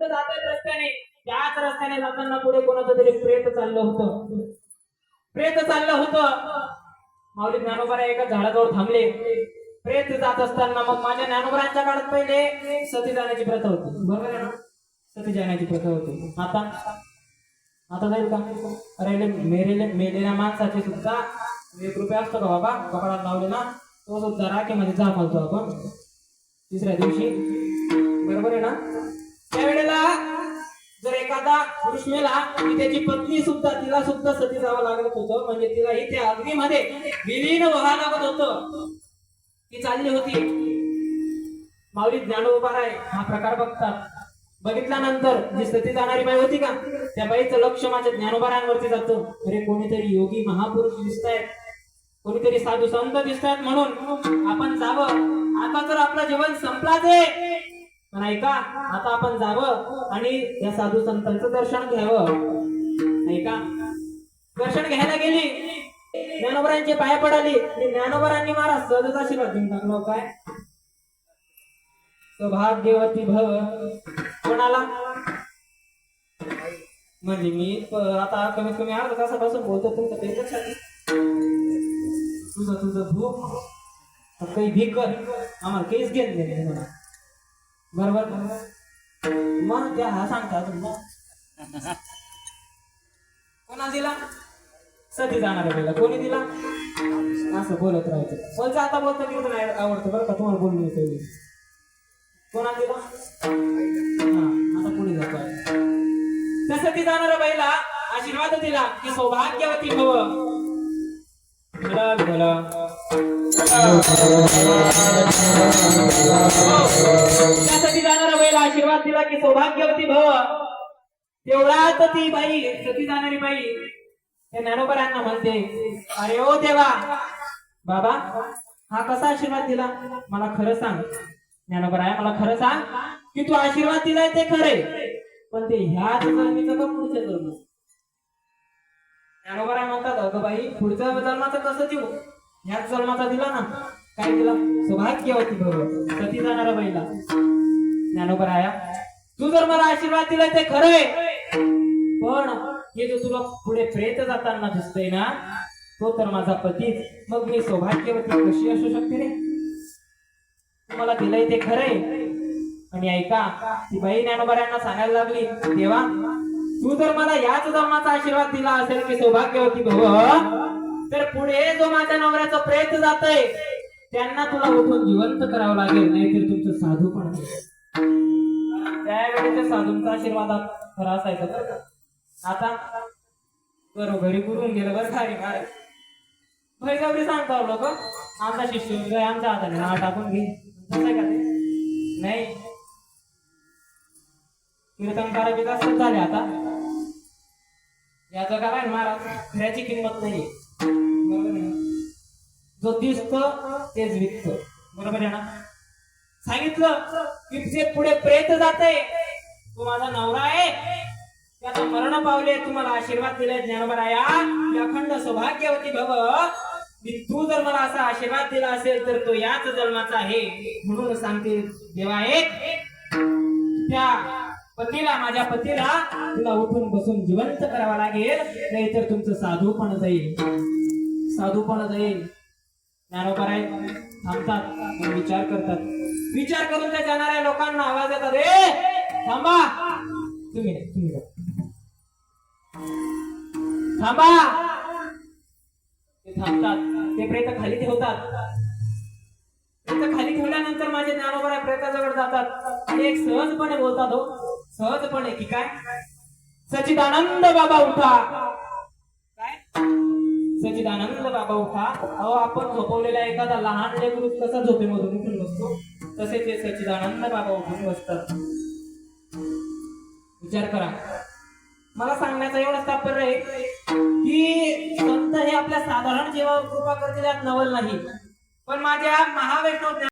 कुठं जात आहेत रस्त्याने त्याच रस्त्याने जाताना पुढे कोणाचं तरी प्रेत चाललं होतं. प्रेत चाललं होतं. माऊली ज्ञानोबा एका झाडाजवळ थांबले. प्रेत जात असताना मग माझ्या ज्ञानोबरांच्या काळात पहिले सती जाण्याची प्रथा होती. बरोबर आहे ना? सती जाण्याची प्रथा होती. आता? आता जाईल का? अरे मेरेले मेलेल्या माणसाचे सुद्धा एक रुपये असतो का बाबा? कपाळात लावले ना तो सुद्धा राखेमध्ये जा म्हणतो आपण. तिसऱ्या दिवशी. बरोबर आहे ना? त्यावेळेला जर एखादा पुरुष मेला की त्याची पत्नी सुद्धा तिला सुद्धा सती जावं लागत होतं. म्हणजे तिला इथे अग्नीमध्ये विलीन व्हावं लागत होतं. ती चालली होती. माऊली ज्ञानोबा आहे हा प्रकार बघतात. बघितल्यानंतर जी सती जाणारी बाई होती का त्या बाईचं लक्ष माझ्या ज्ञानोबारांवरती जातं. अरे कोणीतरी योगी महापुरुष दिसतायत. कोणीतरी साधू संत दिसतायत म्हणून आपण जावं. आता तर आपलं जीवन संपलाच आहे. पण ऐका आता आपण जावं आणि या साधू संतांचं दर्शन घ्यावं. ऐका. दर्शन घ्यायला गेली. ज्ञानोबरांचे पाया पडाली. ज्ञानोबरांनी महाराज सहजच आशीर्वाद देऊन टाकलो हो काय? सौभाग्यवती भव. कोणाला? म्हणजे मी आता कमीत कमी अर्धा तासापासून बोलतो तुमचं ते लक्षात तुझं तुझं भूक. काही भीक. आम्हाला काहीच घेत नाही म्हणा. बरोबर मग त्या हा सांगता तुम्हाला कोणा दिला? सती जाणार गेला कोणी दिला? असं बोलत राहायचं बोलचं आता बोलतं की नाही आवडतं बरं का तुम्हाला बोलून होती कोणा दिला? हा आता पुढे जातो त्या सती जाणाऱ्या बाईला आशीर्वाद दिला की सौभाग्यवती भव. बोला त्यासाठी जाणारा बाईला आशीर्वाद दिला की सौभाग्यवती भव. तेवढाच ती बाई सती जाणारी बाई त्या ज्ञानोबरांना म्हणते अरे ओ देवा बाबा हा कसा आशीर्वाद दिला? मला खरं सांग ज्ञानोबर आहे मला खरं सांग की तू आशीर्वाद दिलाय ते खरे पण ते ह्याच जन्मीचं का पुढच्या जन्म ज्ञानोबर आहे म्हणतात अगं बाई पुढच्या जन्माचं कसं देऊ? ह्याच जन्माचा दिला ना? काय दिला? सौभाग्यवती भव सती जाणारा बैला ज्ञानोबर आया तू जर मला आशीर्वाद दिलाय ते खरंय पण हे जो तुला पुढे प्रेत जाताना दिसतय ना तो तर माझा पतीच. मग मी सौभाग्यवती कशी असू शकते रे? तुम्हाला दिलंय ते खरंय आणि ऐका ती बाई ज्ञानोबऱ्यांना सांगायला लागली देवा तू जर मला याच जन्माचा आशीर्वाद दिला असेल की सौभाग्यवती भव तर पुढे जो माझ्या नवऱ्याचा प्रयत्न जातोय त्यांना तुला उठून जिवंत करावं लागेल नाहीतर तुमचं साधू पण त्यावेळी त्या साधूंचा आशीर्वाद खरा असायचा बरं का. आता घरी गुरून गेलं बरं खारी महाराज भैगवरी सांगतो लोक. आमचा शिष्य आमच्या हाताने नाव टाकून घे. तसं आहे का ते? नाही. कीर्तनकार विकासच झाले आता. या जगाला महाराज खऱ्याची किंमत नाही आहे जो दिसत तेच विकत. बरोबर आहे ना? सांगितलं की जे पुढे प्रेत जाते तो माझा नवरा आहे. त्याचं मरण पावले तुम्हाला आशीर्वाद दिलाय ज्ञानबराया. अखंड सौभाग्यवती भव मी तू जर मला असा आशीर्वाद दिला असेल तर तो याच जन्माचा आहे. म्हणून सांगते देवा एक त्या पतीला माझ्या पतीला तुला उठून बसून जिवंत करावा लागेल नाहीतर तुमचं साधू पण जाईल. साधू पण जाईल. ज्ञानोबराय थांबतात. विचार करतात. विचार करून त्या जाणाऱ्या लोकांना आवाज येतात. रे थांबा. तुम्ही तुम्ही थांबा. ते थांबतात. ते प्रेत खाली ठेवतात. प्रेत खाली ठेवल्यानंतर माझे ज्ञानोबरा प्रेताजवळ जातात. आणि एक सहजपणे बोलतात हो. सहजपणे की काय? सचिदानंद बाबा उठा. काय? सचिदानंद बाबा उठा. अहो आपण झोपवलेला एखादा लहान लेकरू कसा झोपेमधून उठून बसतो? तसे ते सचिदानंद बाबा उठून बसतात. विचार करा. मला सांगण्याचा एवढाच तात्पर्य आहे की संत हे आपल्या साधारण जेव्हा कृपा करते त्यात नवल नाही. पण माझ्या महावैष्णव